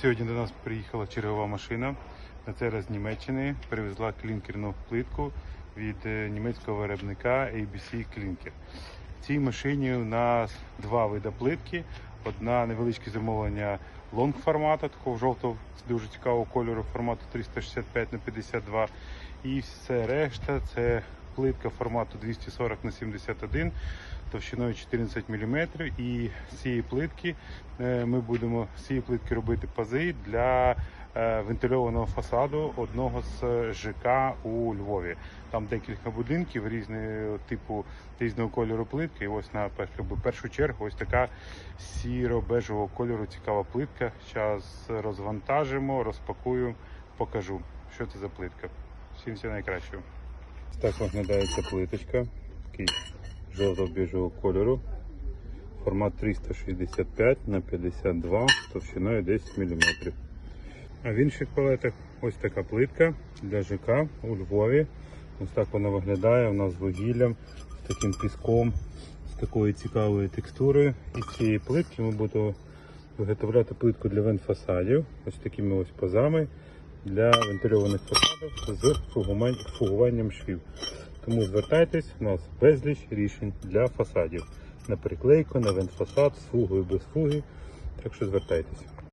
Сьогодні до нас приїхала чергова машина. На цей раз з Німеччини привезла клінкерну плитку від е, німецького виробника ABC Clinker. В цій машині у нас два види плитки. Одна невеличке замовлення лонг формату, такого жовтого дуже цікавого кольору формату 365 на 52 І все решта це плитка формату 240 на 71 товщиною 14 мм. І з цієї плитки е, ми будемо з цієї плитки робити пази для е, вентильованого фасаду одного з ЖК у Львові. Там декілька будинків різного типу різного кольору плитки. І ось на першу чергу ось така сіро-бежевого кольору цікава плитка. Зараз розвантажимо, розпакую, покажу, що це за плитка. Всім все найкращого. Так виглядає ця плиточка. Такий жовто-біжого кольору. Формат 365 на 52 товщиною 10 мм. А в інших палетах ось така плитка для ЖК у Львові. Ось так вона виглядає. У нас з вугіллям, з таким піском, з такою цікавою текстурою. І з цієї плитки ми будемо виготовляти плитку для вентфасадів. Ось такими ось пазами для вентильованих фасадів з фугуванням швів. Тому звертайтесь, у нас безліч рішень для фасадів. На приклейку, на вентфасад, з фугою без фуги. Так що звертайтеся.